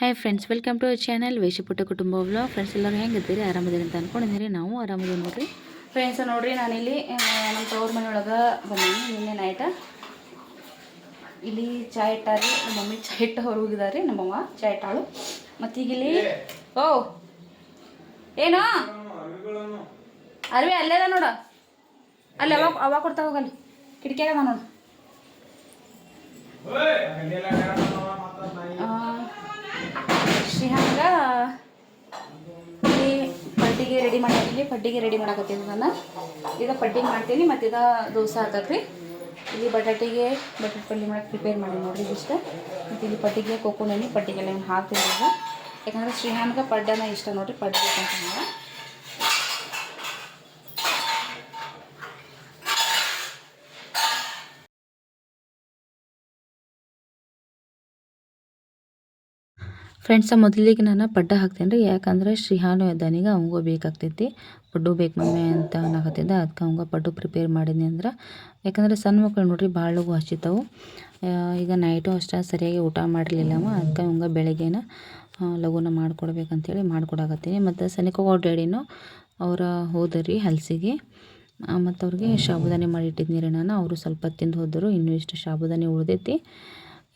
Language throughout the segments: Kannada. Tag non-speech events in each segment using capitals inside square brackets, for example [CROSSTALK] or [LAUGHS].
Hi friends welcome to our channel ವೇಷಪುಟ್ಟ ಕುಟುಂಬ ವ್ಲಾಗ್ ಫ್ರೆಂಡ್ಸ್ ಎಲ್ಲರೂ ಹೆಂಗಿದ್ದೀರಿ? ಆರಾಮದಿರಿ ಅಂತ ಅಂದ್ಕೊಂಡಿದ್ದೀರಿ ನಾವು ಆರಾಮದಿರಿ ನೋಡ್ರಿ. ಫ್ರೆಂಡ್ಸ್ ನೋಡ್ರಿ ನಾನಿಲ್ಲಿ ನಮ್ಮ ತವ್ರ ಮನೆಯೊಳಗೆ ಬಂದೀನಿ. ನಿನ್ನೆ ನೈಟ ಇಲ್ಲಿ ಚಾಯ್ ಇಟ್ಟಾರಿ. ನಮ್ಮ ಮಮ್ಮಿ ಚಾಯ್ ಇಟ್ಟ ಹೊರ ಹೋಗಿದಾರೆ ನಮ್ಮವ್ವ ಚಾಯ್ ಇಟ್ಟಾಳು. ಮತ್ತು ಈಗ ಇಲ್ಲಿ ಓ. ಏನು? ಅರ್ವಿ ಅಲ್ಲೇ ಅದ ನೋಡ. ಅಲ್ಲಿ ಅವಾಗ ಅವಾಗ ಕೊಡ್ತಾ ಹೋಗಲ್ಲಿ ಕಿಟಕಿಯಾಗ ಅದ ನೋಡು. ಶ್ರೀಹಾಂಗ ಈ ಪಡ್ಡಿಗೆ ರೆಡಿ ಮಾಡಿ ಪಡ್ಡಿಗೆ ರೆಡಿ ಮಾಡಾಕತ್ತೀನಿ ನಾನು ಈಗ ಪಡ್ಡಿಗೆ ಮಾಡ್ತೀನಿ ಮತ್ತು ಈಗ ದೋಸೆ ಹಾಕಕ್ರಿ ಇಲ್ಲಿ ಬಟಾಟಿಗೆ ಬಟಾಟೆ ಪಲ್ಯ ಮಾಡಕ್ಕೆ ಪ್ರಿಪೇರ್ ಮಾಡಿ ನೋಡ್ರಿ ಇಷ್ಟ. ಮತ್ತು ಇಲ್ಲಿ ಪಡ್ಡಿಗೆ ಕೊಕ್ಕೊಂಡೇನಿ ಪಡ್ಡಿಗೆಲ್ಲ ಏನು ಹಾಕ್ತೀನಿ ಈಗ ಯಾಕಂದ್ರೆ ಶ್ರೀಹಾನ್ಗೆ ಪಡ್ಡನ ಇಷ್ಟ ನೋಡ್ರಿ, ಪಡ್ಡಿ ಬೇಕಂತ ಫ್ರೆಂಡ್ಸ ಮೊದಲಿಗೆ ನಾನು ಪಡ್ಡ ಹಾಕ್ತೇನೆ ರೀ. ಯಾಕಂದ್ರೆ ಶ್ರೀಹಾನು ಎದ್ದಾನೀಗ ಅವಂಗೂ ಬೇಕಾಗ್ತೈತಿ. ಪಡ್ಡು ಬೇಕು ಮಮ್ಮಿ ಅಂತ ಅನ್ನಕತ್ತಿದ್ದ ಅದಕ್ಕೆ ಅವಂಗ ಪಡ್ಡು ಪ್ರಿಪೇರ್ ಮಾಡಿದ್ನಿ ಅಂದ್ರೆ. ಯಾಕಂದ್ರೆ ಸಣ್ಣ ಮಕ್ಕಳು ನೋಡ್ರಿ ಭಾಳ ಹಚ್ಚಿತ್ತವು ಈಗ ನೈಟು ಅಷ್ಟೇ ಸರಿಯಾಗಿ ಊಟ ಮಾಡಿರಲಿಲ್ಲವ ಅದಕ್ಕೆ ಅವಂಗ ಬೆಳಗ್ಗೆನ ಲಘುನ ಮಾಡಿಕೊಡ್ಬೇಕಂತೇಳಿ ಮಾಡಿಕೊಡಾಕತ್ತೀನಿ. ಮತ್ತು ಸನಿಕೋಗೋ ಡ್ಯಾಡಿನೂ ಅವರ ಹೋದರಿ ಹಲಸಿಗೆ. ಮತ್ತು ಅವ್ರಿಗೆ ಸಾಬುದಾನಿ ಮಾಡಿಟ್ಟಿದ್ನಿ ರೀ ನಾನು. ಅವರು ಸ್ವಲ್ಪ ತಿಂದು ಹೋದರು. ಇನ್ನೂ ಇಷ್ಟು ಶಾಬುದಾನಿ ಉಳ್ದೈತಿ.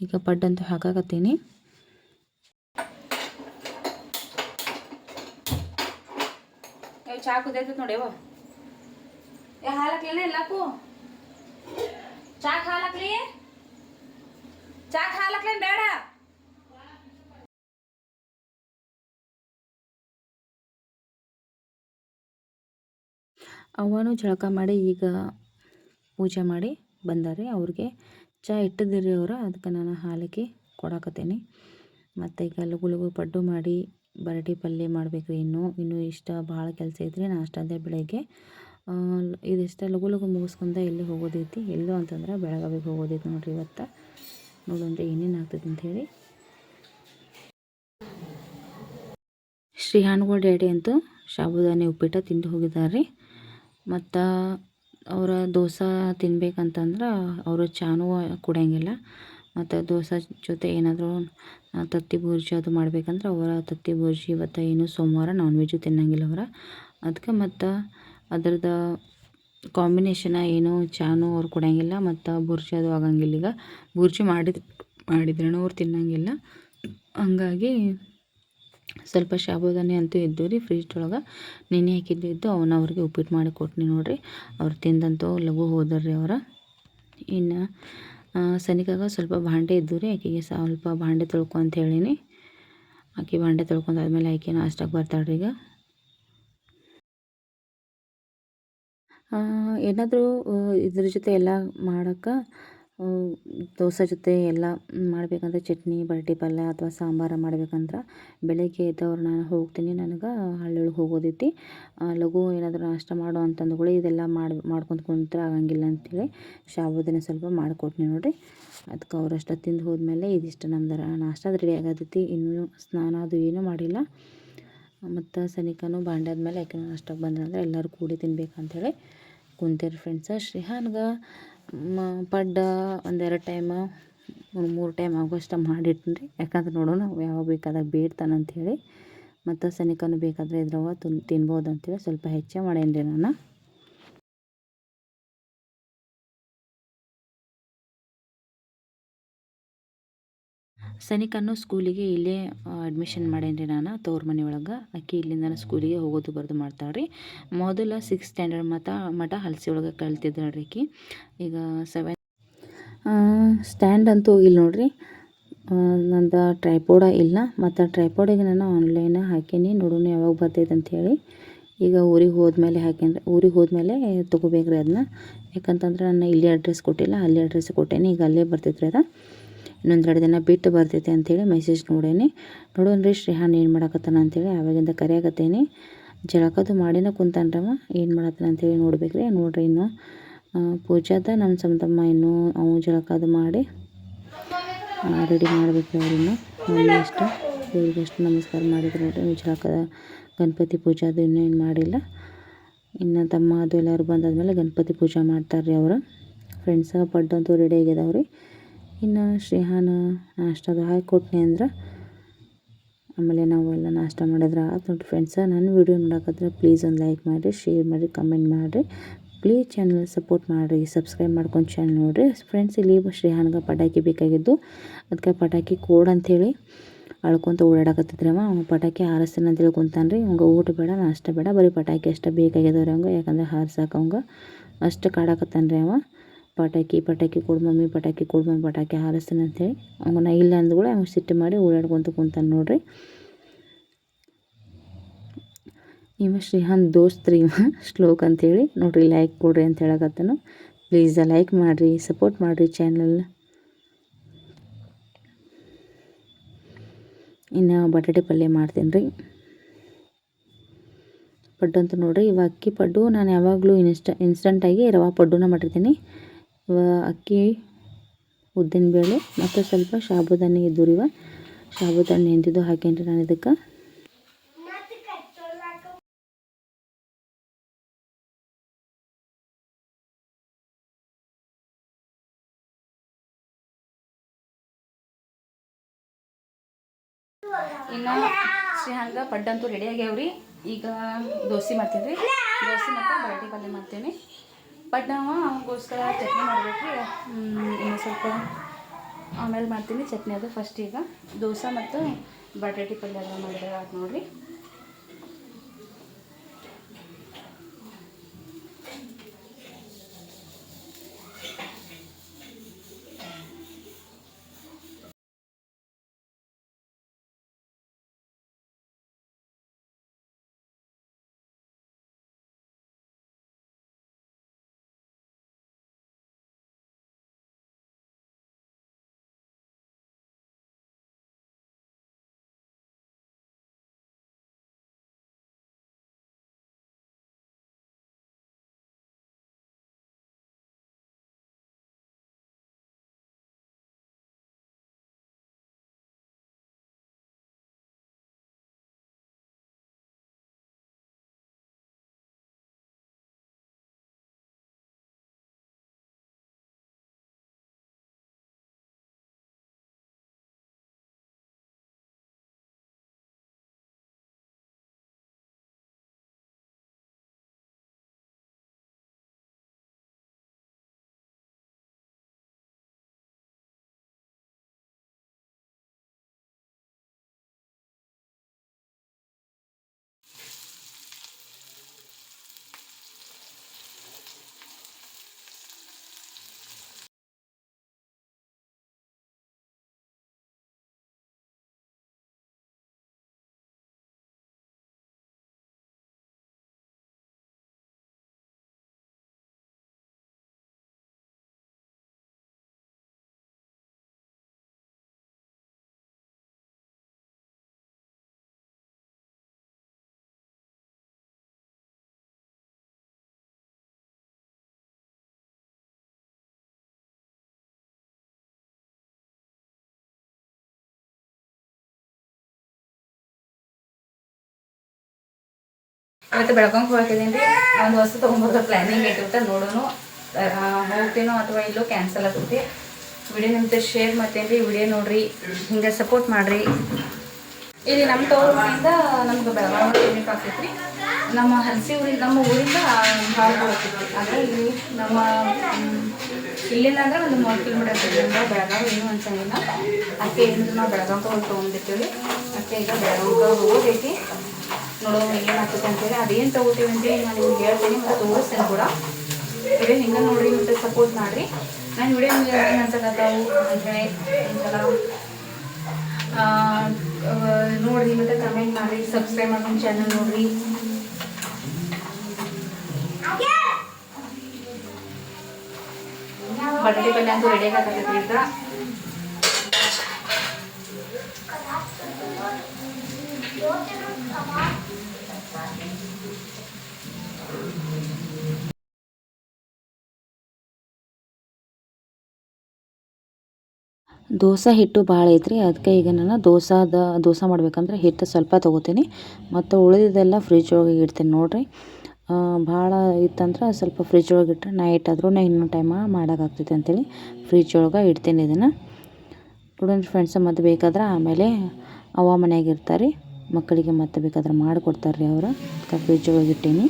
ಈಗ ಪಡ್ಡಂತೂ ಹಾಕಾಕತ್ತೀನಿ. ಚಾ ಕುದೈತೈತೆ ನೋಡಿ ಅವ ಏ ಚಾಕ್ ಹಾಲಕ್ಲಿ? ಚಾಕ್ ಹಾಲಕ್ಲೇನ್ ಬೇಡ. ಅವನು ಜಳಕ ಮಾಡಿ ಈಗ ಪೂಜೆ ಮಾಡಿ ಬಂದಾರೆ. ಅವ್ರಿಗೆ ಚಾ ಇಟ್ಟಿದ್ದೀರಿ ಅವರು, ಅದಕ್ಕೆ ನಾನು ಹಾಲಿಗೆ ಕೊಡಾಕತ್ತೀನಿ. ಮತ್ತು ಈಗ ಲಗು ಲಗು ಪಡ್ಡು ಮಾಡಿ ಬರಟಿ ಪಲ್ಯ ಮಾಡ್ಬೇಕು ರೀ ಇನ್ನೂ. ಇನ್ನೂ ಇಷ್ಟ ಭಾಳ ಕೆಲಸ ಐತ್ರಿ ಅಂದೆ ಬೆಳಗ್ಗೆ. ಇದಿಷ್ಟ ಲಘು ಲಗು ಮುಗಿಸ್ಕೊಂಡ ಎಲ್ಲಿ ಹೋಗೋದೈತಿ? ಎಲ್ಲೋ ಅಂತಂದ್ರೆ ಬೆಳಗಾವಿಗೆ ಹೋಗೋದೈತಿ ನೋಡ್ರಿ ಇವತ್ತು. ನೋಡೋಣ್ರಿ ಏನೇನು ಆಗ್ತೈತಿ ಅಂಥೇಳಿ ಶ್ರೀಹಾನ್ಗಳ ಡ್ಯಾಡಿ ಅಂತೂ ಸಾಬುದಾನಿ ಉಪ್ಪಿಟ್ಟು ತಿಂದು ಹೋಗಿದ್ದಾರೆ ಮತ್ತು ಅವರ ದೋಸೆ ತಿನ್ಬೇಕಂತಂದ್ರೆ ಅವರು ಚಾನೂ ಕುಡಿಯಂಗಿಲ್ಲ. ಮತ್ತು ದೋಸೆ ಜೊತೆ ಏನಾದರೂ ತತ್ತಿ ಬೂರ್ಜಿ ಅದು ಮಾಡ್ಬೇಕಂದ್ರೆ ಅವರ ತತ್ತಿ ಬೂರ್ಜಿ ಇವತ್ತು ಏನು ಸೋಮವಾರ ನಾನ್ ವೆಜ್ಜು ತಿನ್ನಂಗಿಲ್ಲ ಅವರ. ಅದಕ್ಕೆ ಮತ್ತು ಅದ್ರದ್ದು ಕಾಂಬಿನೇಷನ ಏನು ಚಾನು ಅವ್ರು ಕೊಡಂಗಿಲ್ಲ ಮತ್ತು ಬುರ್ಜಿ ಅದು ಆಗಂಗಿಲ್ಲ. ಈಗ ಬುರ್ಜಿ ಮಾಡಿದ ಮಾಡಿದ್ರೂ ಅವ್ರು ತಿನ್ನಂಗಿಲ್ಲ. ಹಂಗಾಗಿ ಸ್ವಲ್ಪ ಸಾಬುದಾನಿ ಅಂತೂ ಇದ್ದು ರೀ ಫ್ರಿಜ್ ಒಳಗೆ ನೆನೆ ಹಾಕಿದ್ದು ಇದ್ದು ಅವನ್ನ ಅವ್ರಿಗೆ ಉಪ್ಪಿಟ್ಟು ಮಾಡಿ ಕೊಟ್ಟಿನಿ ನೋಡಿರಿ. ಅವ್ರು ತಿಂದಂತೂ ಲಘು ಹೋದ್ರಿ ಅವರ. ಇನ್ನು ಸನಿಕಾಗ ಸ್ವಲ್ಪ ಭಾಂಡೆ ಇದ್ದು ರೀ ಆಕೆಗೆ ಸ್ವಲ್ಪ ಭಾಂಡೆ ತೊಳ್ಕೊ ಅಂತ ಹೇಳೀನಿ. ಆಕೆ ಭಾಂಡೆ ತೊಳ್ಕೊಂಡಾದ್ಮೇಲೆ ಆಕೆ ನಾಷ್ಟಕ್ಕೆ ರೀ ಈಗ. ಏನಾದರೂ ಇದ್ರ ಜೊತೆ ಎಲ್ಲ ಮಾಡೋಕ್ಕೆ ದೋಸೆ ಜೊತೆ ಎಲ್ಲ ಮಾಡಬೇಕಂದ್ರೆ ಚಟ್ನಿ, ಬರಟಿ ಪಲ್ಯ ಅಥವಾ ಸಾಂಬಾರು ಮಾಡ್ಬೇಕಂದ್ರೆ ಬೆಳಗ್ಗೆ ಎದ್ದವ್ರು ನಾನು ಹೋಗ್ತೀನಿ. ನನಗೆ ಹಳ್ಳಿಯೊಳಗೆ ಹೋಗೋದೈತಿ. ಲಘು ಏನಾದರೂ ನಾಷ್ಟ ಮಾಡು ಅಂತಂದ್ಗಳು ಇದೆಲ್ಲ ಮಾಡಿ, ಮಾಡ್ಕೊಂಡು ಕುಂತ್ರೆ ಆಗಂಗಿಲ್ಲ ಅಂತೇಳಿ ಶಾಬುದಿನ ಸ್ವಲ್ಪ ಮಾಡಿಕೊಟ್ನಿ ನೋಡಿರಿ. ಅದಕ್ಕೆ ಅವರಷ್ಟ ತಿಂದು ಹೋದ್ಮೇಲೆ ಇದಿಷ್ಟು ನಮ್ದರ ನಾಷ್ಟ ರೆಡಿ ಆಗತೈತಿ. ಇನ್ನೂ ಸ್ನಾನ ಅದು ಏನೂ ಮಾಡಿಲ್ಲ. ಮತ್ತು ಸನಿಕನು ಮೇಲೆ ಯಾಕೆ ಬಂದ್ರೆ ಬಂದ್ರಂದ್ರೆ ಎಲ್ಲರೂ ಕೂಡಿ ತಿನ್ಬೇಕಂತೇಳಿ ಕುಂತೇರಿ ಫ್ರೆಂಡ್ಸ ಶ್ರೀಹಾನ್ಗೆ ಪಡ್ಡ ಒಂದೆರಡು ಟೈಮ ಒಂದು ಮೂರು ಟೈಮ್ ಆಗೋಷ್ಟು ಮಾಡಿಟ್ಟಿನಿ ರೀ ಯಾಕಂದ್ರೆ ನೋಡೋಣ ಯಾವಾಗ ಬೇಕಾದಾಗ ಬೇಡ್ತಾನಂಥೇಳಿ ಮತ್ತು ಸನಿಕನು ಬೇಕಾದರೆ ಇದ್ರವ ತುನ್ ತಿನ್ಬೋದು ಅಂತೇಳಿ ಸ್ವಲ್ಪ ಹೆಚ್ಚೇ ಮಾಡೇನಿ ರೀ ನಾನು ಸನಿಕನ್ನು ಸ್ಕೂಲಿಗೆ ಇಲ್ಲೇ ಅಡ್ಮಿಷನ್ ಮಾಡೇನಿ ನಾನು, ತವ್ರ ಮನೆ ಒಳಗೆ. ಆಕೆ ಇಲ್ಲಿಂದ ಸ್ಕೂಲಿಗೆ ಹೋಗೋದು ಬರೋದು ಮಾಡ್ತಾಳೆ ರೀ ಮೊದಲು ಸಿಕ್ಸ್ ಸ್ಟ್ಯಾಂಡರ್ಡ್ ಮಟ ಮಠ ಹಲಸಿ ಒಳಗೆ ಕಲ್ತಿದ್ದಾಳೆ ರೀ ಆಕೆ ಈಗ ಸೆವೆನ್ ಸ್ಟ್ಯಾಂಡ್ ಅಂತೂ ಹೋಗಿಲ್ಲ ನೋಡ್ರಿ. ನಂದು ಟ್ರೈಪೋಡ ಇಲ್ಲ. ಮತ್ತು ಟ್ರೈಪೋಡಿಗೆ ನಾನು ಆನ್ಲೈನ್ ಹಾಕೀನಿ ನೋಡೋಣ ಯಾವಾಗ ಬರ್ತೈತೆ ಅಂಥೇಳಿ ಈಗ ಊರಿಗೆ ಹೋದ್ಮೇಲೆ ಹಾಕೇನಿ ಊರಿಗೆ ಹೋದ್ಮೇಲೆ ತೊಗೋಬೇಕ್ರಿ ಅದನ್ನ ಯಾಕಂತಂದ್ರೆ ನಾನು ಇಲ್ಲಿ ಅಡ್ರೆಸ್ ಕೊಟ್ಟಿಲ್ಲ, ಅಲ್ಲಿ ಅಡ್ರೆಸ್ ಕೊಟ್ಟೇನಿ, ಈಗ ಅಲ್ಲೇ ಬರ್ತೈತ್ರಿ ಅದು. ಇನ್ನೊಂದೆರಡು ದಿನ ಬಿಟ್ಟು ಬರ್ತೈತೆ ಅಂಥೇಳಿ ಮೆಸೇಜ್ ನೋಡೇನಿ. ನೋಡೋಣ ರೀ ಶ್ರೀಹಾನ್ ಏನು ಮಾಡಕತ್ತಾನ ಅಂಥೇಳಿ ಆವಾಗಿಂದ ಕರೆಯಾಕತ್ತೇನಿ. ಜಳಕದು ಮಾಡಿನ ಕುಂತಾನ್ರವ ಏನು ಮಾಡತ್ತಾನ ಅಂತೇಳಿ ನೋಡ್ಬೇಕು ರೀ ನೋಡ್ರಿ ಇನ್ನು ಪೂಜಾದ ನಮ್ಮ ಸಮತಮ್ಮ ಇನ್ನೂ ಅವು ಜಳಕದು ಮಾಡಿ ರೆಡಿ ಮಾಡಬೇಕು ಅವ್ರಿನ್ನು ಮೊನ್ನೆ ಅಷ್ಟು ದೇವ್ರಿಗೆ ಅಷ್ಟು ನಮಸ್ಕಾರ ಮಾಡಿದ್ರು ನೋಡ್ರಿ. ಜಳಕದ ಗಣಪತಿ ಪೂಜಾದು ಇನ್ನೂ ಏನು ಮಾಡಿಲ್ಲ. ಇನ್ನು ತಮ್ಮ ಅದು ಎಲ್ಲರೂ ಬಂದಾದ್ಮೇಲೆ ಗಣಪತಿ ಪೂಜೆ ಮಾಡ್ತಾರೆ ರೀ ಅವರು. ಫ್ರೆಂಡ್ಸ ಪಡ್ಡಂತೂ ರೆಡಿ ಆಗ್ಯದವ್ರಿ ಇನ್ನು ಶ್ರೀಹಾನ ನಾಷ್ಟದ ಹಾಕಿ ಕೊಟ್ನಿ ಅಂದ್ರೆ ಆಮೇಲೆ ನಾವೆಲ್ಲ ನಾಷ್ಟ ಮಾಡಿದ್ರೆ ಆಯ್ತು ನೋಡಿ ಫ್ರೆಂಡ್ಸ ನನ್ನ ವೀಡಿಯೋ ನೋಡೋಕ್ಕಾದ್ರೆ ಪ್ಲೀಸ್ ಒಂದು ಲೈಕ್ ಮಾಡಿರಿ ಶೇರ್ ಮಾಡಿ ಕಮೆಂಟ್ ಮಾಡಿರಿ. ಪ್ಲೀಸ್ ಚಾನಲ್ ಸಪೋರ್ಟ್ ಮಾಡಿರಿ ಸಬ್ಸ್ಕ್ರೈಬ್ ಮಾಡ್ಕೊಂಡು ಚಾನಲ್ ನೋಡಿರಿ. ಫ್ರೆಂಡ್ಸ್ ಇಲ್ಲಿ ಶ್ರೇಹಾನ್ಗೆ ಪಟಾಕಿ ಬೇಕಾಗಿದ್ದು. ಅದಕ್ಕೆ ಪಟಾಕಿ ಕೋಡ್ ಅಂಥೇಳಿ ಅಳ್ಕೊಂತ ಓಡಾಡಕತ್ತಿದ್ರಿ ಅವ. ಪಟಾಕಿ ಹಾರಿಸ್ತೀನಿ ಅಂತೇಳಿ ಕುಂತಾನೆ ರೀ ಅವ್ಗೆ ಊಟ ಬೇಡ, ನಾಷ್ಟ ಬೇಡ. ಬರೀ ಪಟಾಕಿ ಅಷ್ಟೇ ಬೇಕಾಗ್ಯದವ್ರಿ ಅವಂಗೆ. ಯಾಕಂದ್ರೆ ಹಾರ್ಸಕ್ಕೆ ಅವಂಗೆ ಅಷ್ಟು ಕಾಡಕತ್ತಾನ ರೀ ಅವ. ಪಟಾಕಿ ಪಟಾಕಿ ಕೊಡು ಮಮ್ಮಿ, ಪಟಾಕಿ ಕೊಡು ಮಮ್ಮಿ, ಪಟಾಕಿ ಹಾರಿಸ್ತೀನಿ ಅಂತೇಳಿ ಅವನ ಇಲ್ಲ ಅಂದ್ಗಳು ಅವ್ನು ಸಿಟ್ಟು ಮಾಡಿ ಓಡಾಡ್ಕೊತ ಕುಂತಾನೆ ನೋಡ್ರಿ. ಇವ ಶ್ರೀಹಾನ್ ದೋಸ್ತ್ ರೀ ಇವ, ಶ್ಲೋಕ್ ಅಂತೇಳಿ ನೋಡ್ರಿ ಲೈಕ್ ಕೊಡ್ರಿ ಅಂತ ಹೇಳಕತ್ತನು. ಪ್ಲೀಸ್ ಲೈಕ್ ಮಾಡಿರಿ ಸಪೋರ್ಟ್ ಮಾಡಿರಿ ಚಾನಲ್ ಇನ್ನು ಬಟಾಟೆ ಪಲ್ಯ ಮಾಡ್ತೀನಿ ರೀ. ಪಡ್ಡು ಅಂತ ನೋಡ್ರಿ ಇವಾಗ ಅಕ್ಕಿ ಪಡ್ಡು ನಾನು ಯಾವಾಗಲೂ ಇನ್ಸ್ಟ ಇನ್ಸ್ಟಂಟಾಗಿ ರವಾ ಪಡ್ಡುನ ಮಾಡಿರ್ತೀನಿ. ಇವ ಅಕ್ಕಿ, ಉದ್ದಿನಬೇಳೆ ಮತ್ತು ಸ್ವಲ್ಪ ಸಾಬುದಾನಿ ಇದ್ದು ರೀ ಇವ ಸಾಬುದಾನಿ ಎಂದಿದ್ದು ಹಾಕೇನ್ರಿ ನಾನು ಇದಕ್ಕೆ. ಇನ್ನು ಶ್ರೀಹಂಗ ಪಡ್ಡಂತೂ ರೆಡಿ ಆಗ್ಯಾವ್ರಿ. ಈಗ ದೋಸೆ ಮಾಡ್ತೀನಿ ರೀ ದೋಸೆ ಮತ್ತು ಬರಟಿ ಪಲ್ಯ ಮಾಡ್ತೀನಿ. ಪಡ್ಡ ಅವನಿಗೋಸ್ಕರ ಚಟ್ನಿ ಮಾಡಬೇಕು ಇನ್ನು ಸ್ವಲ್ಪ ಆಮೇಲೆ ಮಾಡ್ತೀನಿ. ಚಟ್ನಿ ಅದು ಫಸ್ಟ್ ಈಗ. ದೋಸೆ ಮತ್ತು ಬಟಾಟಿ ಪಲ್ಯ ಎಲ್ಲ ಮಾಡಿದ್ರೆ ಆಯ್ತು ನೋಡಿರಿ. ಇವತ್ತು ಬೆಳಗಾಂಗೆ ಹೋಗ್ತಿದ್ದೀನಿ. ಒಂದು ವಸ್ತು ತೊಗೊಂಬರ್ದು ಪ್ಲ್ಯಾನಿಂಗ್ ಇಟ್ಟಿರ್ತ ನೋಡೋನು. ಹೋಗ್ತೀನೋ ಅಥವಾ ಇಲ್ಲೋ ಕ್ಯಾನ್ಸಲ್ ಆಗ್ತೈತಿ. ವಿಡಿಯೋ ನಿಮ್ದು ಶೇರ್ ಮಾಡ್ತೇನೆ ರೀ ವಿಡಿಯೋ ನೋಡ್ರಿ, ಹಿಂಗೆ ಸಪೋರ್ಟ್ ಮಾಡಿರಿ. ಇಲ್ಲಿ ನಮ್ಮ ತೋರಿಂದ ನಮ್ಗೆ ಬೆಳಗಾವಿ ಆಗ್ತೈತಿ ನಮ್ಮ ಹಲಸಿ ಊರಿಂದ, ನಮ್ಮ ಊರಿಂದ ಭಾಳ ಅಂದ್ರೆ ಇಲ್ಲಿ ನಮ್ಮ ಇಲ್ಲಿಂದ ಅಂದ್ರೆ ಒಂದು ಮೂರು ಕಿಲೋಮೀಟರ್ ಆಗ್ತೈತಿ ಬೆಳಗಾವಿ ಏನು ಅನ್ಸಂಗಿಲ್ಲ. ಅದಕ್ಕೆ ಏನಿದ್ರು ನಾವು ಬೆಳಗಾವಿಗೆ ಹೋಗಿ ತೊಗೊಂಡಿರ್ತೀವಿ ಅದಕ್ಕೆ ಈಗ ಬೆಳಗಾವಿಗೆ ಹೋಗೋದೈತಿ. ನೋಡೋಣ ಏನು ಆಗ್ತದೆ ಅಂತೇಳಿ ಅದೇನು ತೊಗೋತೀವಿ ಅಂತೇಳಿ ನಾನು ನಿಮ್ಗೆ ಹೇಳ್ತೀನಿ, ಮತ್ತು ತೋರಿಸ್ತೇನೆ ಕೂಡ. ಇದೇ ಹಿಂಗೆ ನೋಡಿರಿ ಮತ್ತು ಸಪೋರ್ಟ್ ಮಾಡಿರಿ. ನಾನು ವಿಡಿಯೋ ಏನು ಅನ್ಸಕತ್ತಾವು ಅಂತೇಳಿ ಒಂದ್ಸಲ ನೋಡಿರಿ, ಮತ್ತು ಕಮೆಂಟ್ ಮಾಡಿ ಸಬ್ಸ್ಕ್ರೈಬ್ ಮಾಡ್ಕೊಂಡು ಚಾನಲ್ ನೋಡಿರಿ. ಬಟ್ಟೆ ಪಲ್ಯ ಅಂತೂ ರೆಡಿ ಆಗತ್ತೈತ್ರಿ ಈಗ ದೋಸೆ ಹಿಟ್ಟು ಭಾಳ ಐತ್ರಿ. ಅದಕ್ಕೆ ಈಗ ನಾನು ದೋಸಾದ, ದೋಸೆ ಮಾಡ್ಬೇಕಂದ್ರೆ ಹಿಟ್ಟು ಸ್ವಲ್ಪ ತೊಗೋತೀನಿ. ಮತ್ತು ಉಳಿದಿದ್ದೆಲ್ಲ ಫ್ರಿಜ್ ಒಳಗೆ ಇಡ್ತೀನಿ ನೋಡಿರಿ. ಭಾಳ ಇತ್ತಂದ್ರೆ ಸ್ವಲ್ಪ ಫ್ರಿಜ್ ಒಳಗೆ ಇಟ್ಟರೆ ನೈಟ್ ಆದರೂ ನಾ ಇನ್ನೊಂದು ಟೈಮ ಮಾಡೋಕ್ಕಾಗ್ತೈತೆ ಅಂತೇಳಿ ಫ್ರಿಜ್ ಒಳಗೆ ಇಡ್ತೀನಿ ಇದನ್ನು. ಸ್ಟೂಡೆಂಟ್ ಫ್ರೆಂಡ್ಸ್ ಮತ್ತು ಬೇಕಾದ್ರೆ ಆಮೇಲೆ ಅವ ಮನ್ಯಾಗ ಇರ್ತಾರೆ. ಮಕ್ಕಳಿಗೆ ಮತ್ತೆ ಬೇಕಾದ್ರೆ ಮಾಡಿಕೊಡ್ತಾರೆ ರೀ ಅವರು ಫ್ರಿಜ್ ಒಳಗೆ ಇಟ್ಟೀನಿ.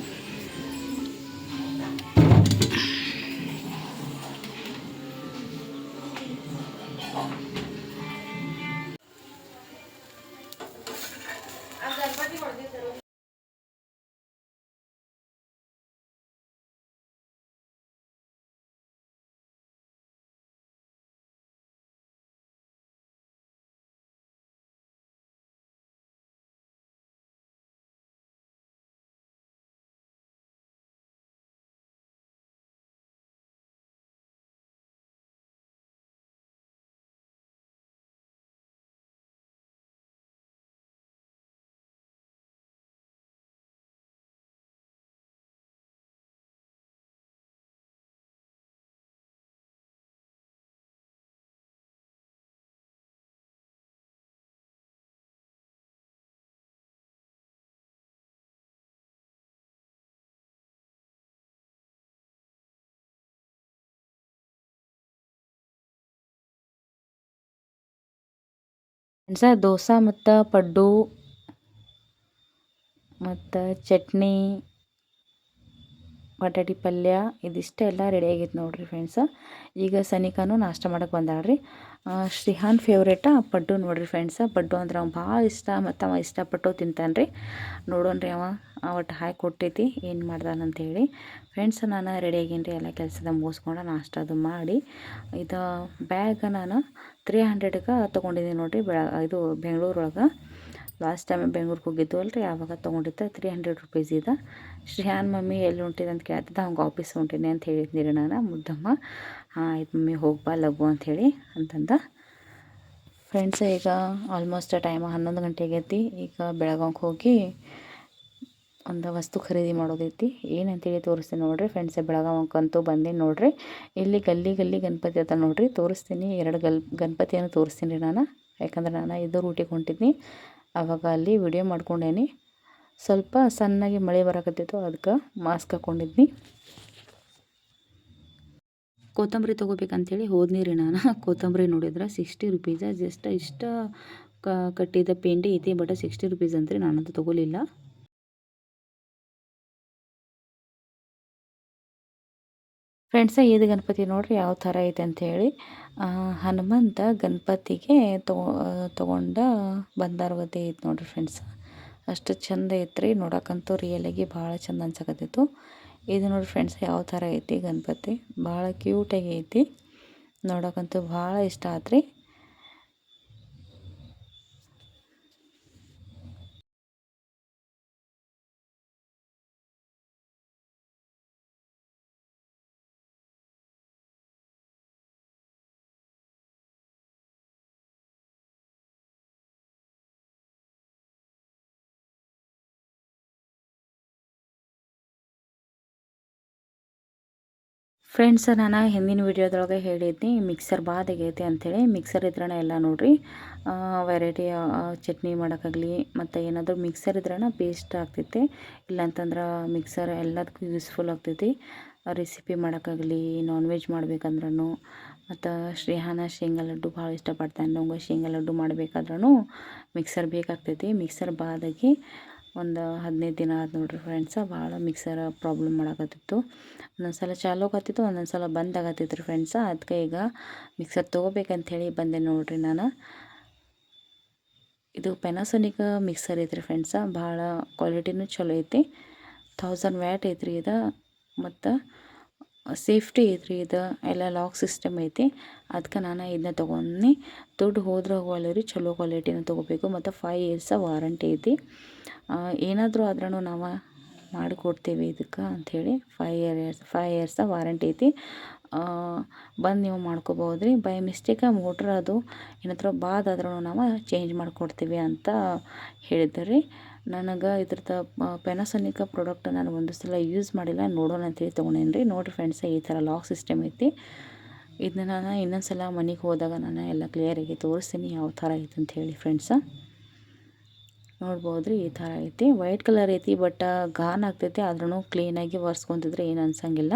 ಫ್ರೆಂಡ್ಸ ದೋಸೆ ಮತ್ತು ಪಡ್ಡು ಮತ್ತು ಚಟ್ನಿ, ಬಟಾಟಿ ಪಲ್ಯ, ಇದಿಷ್ಟೆಲ್ಲ ರೆಡಿ ಆಗೈತೆ ನೋಡಿರಿ ಫ್ರೆಂಡ್ಸ ಈಗ ಸನಿಕಾನು ನಾಷ್ಟ ಮಾಡಕ್ಕೆ ಬಂದಾಳ್ರಿ. ಶ್ರೀಹಾನ್ ಫೇವ್ರೇಟ ಪಡ್ಡು ನೋಡಿರಿ ಫ್ರೆಂಡ್ಸ ಪಡ್ಡು ಅಂದ್ರೆ ಅವ್ನು ಭಾಳ ಇಷ್ಟ, ಮತ್ತು ಅವ ಇಷ್ಟಪಟ್ಟು ತಿಂತಾನೆ ರೀ ನೋಡೋಣ್ರಿ ಅವ ಒಟ್ಟು ಹಾಕಿ ಕೊಟ್ಟೈತಿ, ಏನು ಮಾಡ್ದಾನಂತೇಳಿ ಫ್ರೆಂಡ್ಸ್ ನಾನು ರೆಡಿ ಆಗೀನಿ ರೀ ಎಲ್ಲ ಕೆಲಸದ ಮುಗಿಸ್ಕೊಂಡು ನಾಷ್ಟ ಅದು ಮಾಡಿ. ಇದು ಬ್ಯಾಗ್ ನಾನು ತ್ರೀ ಹಂಡ್ರೆಡ್ಗೆ ತೊಗೊಂಡಿದ್ದೀನಿ ನೋಡಿರಿ, ಬೆಳ, ಇದು ಬೆಂಗಳೂರೊಳಗೆ. ಲಾಸ್ಟ್ ಟೈಮ್ ಬೆಂಗ್ಳೂರಿಗೆ ಹೋಗಿದ್ದು ಅಲ್ರಿ, ಆವಾಗ ತೊಗೊಂಡಿದ್ದೆ ತ್ರೀ ಹಂಡ್ರೆಡ್ ರುಪೀಸ್ ಇದೆ. ಶ್ರೀಹಾನ್ ಮಮ್ಮಿ ಎಲ್ಲಿ ಹೊಂಟಿದೆ ಅಂತ ಕೇಳ್ತಿದ್ದೆ ಅವ್ಗೆ ಆಫೀಸ್ ಹೊಂಟೀನಿ ಅಂತ ಹೇಳಿದ್ನಿ ನಾನು, ಮುದ್ದಮ್ಮ. ಹಾಂ ಆಯ್ತು ಮಮ್ಮಿ ಹೋಗ್ಬಾ, ಲಘು ಅಂಥೇಳಿ ಅಂತಂದ. ಫ್ರೆಂಡ್ಸ್ ಈಗ ಆಲ್ಮೋಸ್ಟ್ ಟೈಮ್ ಹನ್ನೊಂದು ಗಂಟೆ ಐತಿ ಈಗ ಬೆಳಗಾವಿಗೆ ಹೋಗಿ ಒಂದು ವಸ್ತು ಖರೀದಿ ಮಾಡೋದೈತಿ. ಏನಂತೇಳಿ ತೋರಿಸ್ತೀನಿ ನೋಡಿರಿ. ಫ್ರೆಂಡ್ಸ್ ಬೆಳಗಾವಂಕಂತೂ ಬಂದೀನಿ ನೋಡಿರಿ. ಇಲ್ಲಿ ಗಲ್ಲಿ ಗಲ್ಲಿ ಗಣಪತಿ ಅದ ನೋಡಿರಿ. ತೋರಿಸ್ತೀನಿ, ಎರಡು ಗಲ್ ಗಣಪತಿಯನ್ನು ತೋರಿಸ್ತೀನಿ ರೀ ನಾನು. ಯಾಕಂದ್ರೆ ನಾನು ಇದು ರೂಟಿಗೆ ಹೊಂಟಿದ್ನಿ. ಆವಾಗ ಅಲ್ಲಿ ವಿಡಿಯೋ ಮಾಡ್ಕೊಂಡೇನಿ. ಸ್ವಲ್ಪ ಸಣ್ಣಗೆ ಮಳೆ ಬರಕತ್ತಿತ್ತು ಅದಕ್ಕೆ ಮಾಸ್ಕ್ ಹಾಕ್ಕೊಂಡಿದ್ನಿ ಕೊತ್ತಂಬರಿ ತೊಗೋಬೇಕಂತೇಳಿ ಹೋದ್ನಿ ರೀ ನಾನು. [LAUGHS] ಕೊತ್ತಂಬರಿ ನೋಡಿದ್ರೆ ಸಿಕ್ಸ್ಟಿ ರುಪೀಸ ಜಸ್ಟ್ ಇಷ್ಟ ಕಟ್ಟಿದ ಪೇಂಡಿ ಐತಿ ಬಟ್ ಸಿಕ್ಸ್ಟಿ ರುಪೀಸ್ ಅಂತ್ರಿ ನಾನಂತೂ ತೊಗೊಲಿಲ್ಲ. ಫ್ರೆಂಡ್ಸ ಇದು ಗಣಪತಿ ನೋಡ್ರಿ ಯಾವ ಥರ ಐತೆ ಅಂಥೇಳಿ ಹನುಮಂತ ಗಣಪತಿಗೆ ತಗೊ ತೊಗೊಂಡ ಬಂದಾರ್ವತೆ ಐತೆ ನೋಡ್ರಿ ಫ್ರೆಂಡ್ಸ್ ಅಷ್ಟು ಚಂದ ಐತ್ರಿ, ನೋಡೋಕ್ಕಂತೂ ರಿಯಲಾಗಿ ಭಾಳ ಚಂದ ಅನ್ಸಕತ್ತಿತ್ತು ಇದು ನೋಡಿ ಫ್ರೆಂಡ್ಸ್ ಯಾವ ಥರ ಐತಿ ಗಣಪತಿ? ಭಾಳ ಕ್ಯೂಟಾಗಿ ಐತಿ ನೋಡೋಕ್ಕಂತೂ ಭಾಳ ಇಷ್ಟ ಆತ್ರಿ. ಫ್ರೆಂಡ್ಸ್ ನಾನು ಹಿಂದಿನ ವೀಡಿಯೋದೊಳಗೆ ಹೇಳಿದ್ನಿ ಮಿಕ್ಸರ್ ಆಗೈತಿ ಅಂಥೇಳಿ ಮಿಕ್ಸರ್ ಇದ್ರಣ ಎಲ್ಲ ನೋಡಿರಿ. ವೆರೈಟಿ ಚಟ್ನಿ ಮಾಡೋಕ್ಕಾಗಲಿ, ಮತ್ತು ಏನಾದರೂ ಮಿಕ್ಸರ್ ಇದ್ರಣ ಪೇಸ್ಟ್ ಆಗ್ತೈತಿ. ಇಲ್ಲಾಂತಂದ್ರೆ ಮಿಕ್ಸರ್ ಎಲ್ಲದಕ್ಕೂ ಯೂಸ್ಫುಲ್ ಆಗ್ತೈತಿ. ರೆಸಿಪಿ ಮಾಡೋಕ್ಕಾಗಲಿ ನಾನ್ ವೆಜ್ ಮಾಡ್ಬೇಕಂದ್ರೂ ಮತ್ತು ಶ್ರೇಹಾನ ಶೇಂಗಾ ಲಡ್ಡು ಭಾಳ ಇಷ್ಟಪಡ್ತಾನೆ. ನಂಗೆ ಶೇಂಗಾ ಲಡ್ಡು ಮಾಡಬೇಕಾದ್ರೂ ಮಿಕ್ಸರ್ ಬೇಕಾಗ್ತೈತಿ. ಮಿಕ್ಸರ್ ಬಾದಾಗಿ ಒಂದು ಹದಿನೈದು ದಿನ ಆದ ನೋಡ್ರಿ ಫ್ರೆಂಡ್ಸ ಭಾಳ ಮಿಕ್ಸರ್ ಪ್ರಾಬ್ಲಮ್ ಮಾಡಕತ್ತಿತ್ತು. ಒಂದೊಂದು ಸಲ ಚಾಲು ಆಗತ್ತಿತ್ತು ಒಂದೊಂದು ಸಲ ಬಂದ್ ಆಗತ್ತಿತ್ತು ರೀ ಫ್ರೆಂಡ್ಸ ಅದಕ್ಕೆ ಈಗ ಮಿಕ್ಸರ್ ತೊಗೋಬೇಕಂತ ಬಂದೆ ನೋಡಿರಿ ನಾನು. ಇದು ಪೆನಾಸೋನಿಕ್ ಮಿಕ್ಸರ್ ಐತ್ರಿ ಫ್ರೆಂಡ್ಸ ಭಾಳ ಕ್ವಾಲಿಟಿನೂ ಚಲೋ ಐತಿ. ಥೌಸಂಡ್ ವ್ಯಾಟ್ ಐತ್ರಿ ಇದು. ಮತ್ತು ಸೇಫ್ಟಿ ಐತ್ರಿ ಇದು, ಎಲ್ಲ ಲಾಕ್ ಸಿಸ್ಟಮ್ ಐತಿ. ಅದಕ್ಕೆ ನಾನು ಇದನ್ನ ತೊಗೊಂಡು ದುಡ್ಡು ಹೋದ್ರೆ ಹೋಗಲ್ಲ ಚಲೋ ಕ್ವಾಲಿಟಿನ ತೊಗೋಬೇಕು. ಮತ್ತು ಫೈವ್ ಇಯರ್ಸ ವಾರಂಟಿ ಐತಿ. ಏನಾದರೂ ಆದ್ರೂ ನಾವು ಮಾಡಿಕೊಡ್ತೀವಿ ಇದಕ್ಕೆ ಅಂಥೇಳಿ five years five years warranty ಐತಿ. ಬಂದು ನೀವು ಮಾಡ್ಕೋಬೋದು ರೀ ಬೈ ಮಿಸ್ಟೇಕ ಮೋಟ್ರ್ ಅದು ಏನತ್ರ ಬಾದ್ ಬಾದಾದ್ರೂ ನಾವು ಚೇಂಜ್ ಮಾಡಿಕೊಡ್ತೀವಿ ಅಂತ ಹೇಳಿದ್ದೆ ರೀ ನನಗೆ ಇದ್ರದ್ದು ಪೆನಾಸೋನಿಕ ಪ್ರಾಡಕ್ಟ್ ನಾನು ಒಂದು ಸಲ ಯೂಸ್ ಮಾಡಿಲ್ಲ, ನೋಡೋಣ ಅಂತೇಳಿ ತೊಗೊಂಡೇನಿ ರೀ ನೋಡಿರಿ ಫ್ರೆಂಡ್ಸ್ ಈ ಥರ ಲಾಕ್ ಸಿಸ್ಟಮ್ ಐತಿ. ಇದನ್ನ ನಾನು ಇನ್ನೊಂದು ಸಲ ಮನೆಗೆ ಹೋದಾಗ ನಾನು ಎಲ್ಲ ಕ್ಲಿಯರಾಗಿ ತೋರಿಸ್ತೀನಿ ಯಾವ ಥರ ಐತೆ ಅಂತ ಹೇಳಿ ಫ್ರೆಂಡ್ಸ ನೋಡ್ಬೋದು ರೀ ಈ ಥರ ಐತಿ. ವೈಟ್ ಕಲರ್ ಐತಿ ಬಟ್ ಗಾನ್ ಆಗ್ತೈತಿ. ಆದ್ರೂ ಕ್ಲೀನಾಗಿ ಒರೆಸ್ಕೊತಿದ್ರೆ ಏನು ಅನ್ಸಂಗಿಲ್ಲ.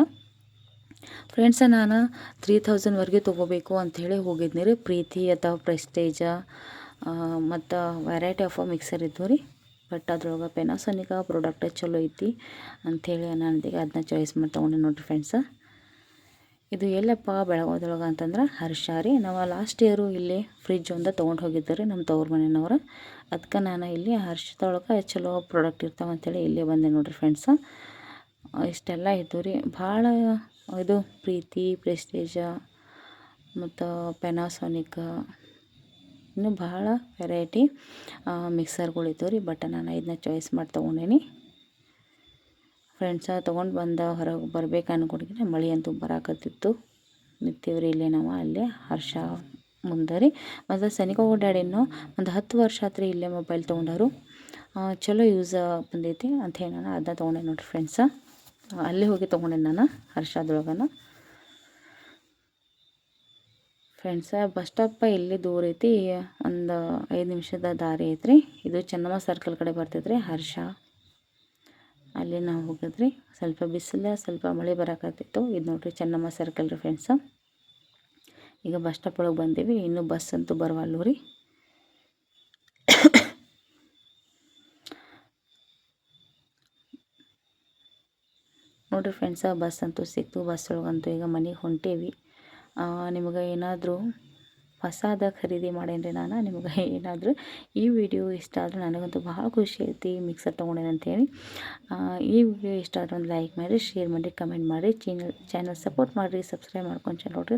ಫ್ರೆಂಡ್ಸ ನಾನು ತ್ರೀ ತೌಸಂಡ್ವರೆಗೆ ತೊಗೋಬೇಕು ಅಂಥೇಳಿ ಹೋಗಿದ್ನಿ ರೀ. ಪ್ರೀತಿ ಅಥವಾ ಪ್ರೆಸ್ಟೇಜ ಮತ್ತು ವೆರೈಟಿ ಆಫ್ ಮಿಕ್ಸರ್ ಇದ್ದವು ರೀ. ಬಟ್ ಅದ್ರೊಳಗೆ ಪೆನಾಸೋನಿಕ ಪ್ರಾಡಕ್ಟ್ ಚಲೋ ಐತಿ ಅಂಥೇಳಿ ನನಗೆ ಅದನ್ನ ಚಾಯ್ಸ್ ಮಾಡಿ ತೊಗೊಂಡೆ ನೋಡಿರಿ ಫ್ರೆಂಡ್ಸ ಇದು ಎಲ್ಲಪ್ಪ ಬೆಳಗೋದೊಳಗೆ ಅಂತಂದ್ರೆ ಹರ್ಷ ರೀ ನಾವು ಲಾಸ್ಟ್ ಇಯರು ಇಲ್ಲಿ ಫ್ರಿಜ್ ಒಂದು ತೊಗೊಂಡು ಹೋಗಿದ್ದೆ ನಮ್ಮ ತವ್ರ ಮನೆಯವ್ರು ಅದಕ್ಕೆ ನಾನು ಇಲ್ಲಿ ಹರ್ಷದೊಳಗೆ ಚಲೋ ಪ್ರಾಡಕ್ಟ್ ಇರ್ತಾವೆ ಅಂಥೇಳಿ ಇಲ್ಲೇ ಬಂದೆ ನೋಡಿರಿ ಫ್ರೆಂಡ್ಸ ಇಷ್ಟೆಲ್ಲ ಇದ್ದು ರೀ. ಭಾಳ ಇದು ಪ್ರೀತಿ ಪ್ರೆಸ್ಟೇಜ ಮತ್ತು ಪೆನಾಸೋನಿಕ ಇನ್ನೂ ಭಾಳ ವೆರೈಟಿ ಮಿಕ್ಸರ್ಗಳಿದ್ದವು ರೀ. ಬಟ್ ನಾನು ಇದನ್ನ ಚಾಯ್ಸ್ ಮಾಡಿ ತೊಗೊಂಡೇನಿ. ಫ್ರೆಂಡ್ಸ ತೊಗೊಂಡು ಬಂದ ಹೊರಗೆ ಬರಬೇಕು ಅನ್ಕೊಂಡಿದ್ರೆ ಮಳೆ ಅಂತೂ ಬರಾಕತ್ತಿತ್ತು. ನಿಂತೀವ್ರಿ ಇಲ್ಲೇ ನಾವು, ಅಲ್ಲೇ ಹರ್ಷ ಮುಂದೆ ರೀ. ಮತ್ತು ಸನಿಕ ಓಡಾಡಿನೋ ಒಂದು ಹತ್ತು ವರ್ಷ ಆತ್ರಿ ಇಲ್ಲೇ ಮೊಬೈಲ್ ತೊಗೊಂಡವರು. ಚಲೋ ಯೂಸ್ ಬಂದೈತಿ ಅಂತ ಹೇಳಿ ನಾನು ಅದನ್ನ ತೊಗೊಂಡೆ ನೋಡಿರಿ ಫ್ರೆಂಡ್ಸ ಅಲ್ಲೇ ಹೋಗಿ ತೊಗೊಂಡೆ ನಾನು ಹರ್ಷದೊಳಗನ ಫ್ರೆಂಡ್ಸ ಬಸ್ ಸ್ಟಾಪ್ ಇಲ್ಲಿ ದೂರ ಐತಿ. ಒಂದು ಐದು ನಿಮಿಷದ ದಾರಿ ಐತ್ರಿ. ಇದು ಚೆನ್ನಮ್ಮ ಸರ್ಕಲ್ ಕಡೆ ಬರ್ತೈತ್ರಿ ಹರ್ಷ. ಅಲ್ಲಿ ನಾವು ಹೋಗಿದ್ರಿ. ಸ್ವಲ್ಪ ಬಿಸಿಲ, ಸ್ವಲ್ಪ ಮಳೆ ಬರಕತ್ತಿತ್ತು. ಇದು ನೋಡ್ರಿ ಚೆನ್ನಮ್ಮ ಸರ್ಕಲ್ ರೀ ಫ್ರೆಂಡ್ಸ ಈಗ ಬಸ್ ಸ್ಟಾಪ್ ಒಳಗೆ ಬಂದೀವಿ. ಇನ್ನೂ ಬಸ್ ಅಂತೂ ಬರವಲ್ಲೂ ರೀ. ನೋಡಿರಿ ಫ್ರೆಂಡ್ಸ ಬಸ್ ಅಂತೂ ಸಿಕ್ತು. ಬಸ್ ಒಳಗಂತೂ ಈಗ ಮನೆಗೆ ಹೊಂಟೇವಿ. ನಿಮಗೆ ಏನಾದರೂ ಹೊಸಾದ ಖರೀದಿ ಮಾಡೇನ್ರಿ ನಾನು? ನಿಮಗೆ ಏನಾದರೂ ಈ ವಿಡಿಯೋ ಇಷ್ಟ ಆದರೆ ನನಗಂತೂ ಭಾಳ ಖುಷಿ ಐತಿ ಮಿಕ್ಸರ್ ತೊಗೊಂಡೇನೆ ಅಂತೇಳಿ. ಈ ವಿಡಿಯೋ ಇಷ್ಟ ಆದರೆ ಒಂದು ಲೈಕ್ ಮಾಡಿರಿ ಶೇರ್ ಮಾಡಿ ಕಮೆಂಟ್ ಮಾಡಿ ಚಾನಲ್ ಚಾನಲ್ ಸಪೋರ್ಟ್ ಮಾಡಿರಿ ಸಬ್ಸ್ಕ್ರೈಬ್ ಮಾಡ್ಕೊಂಡು ನೋಡಿರಿ.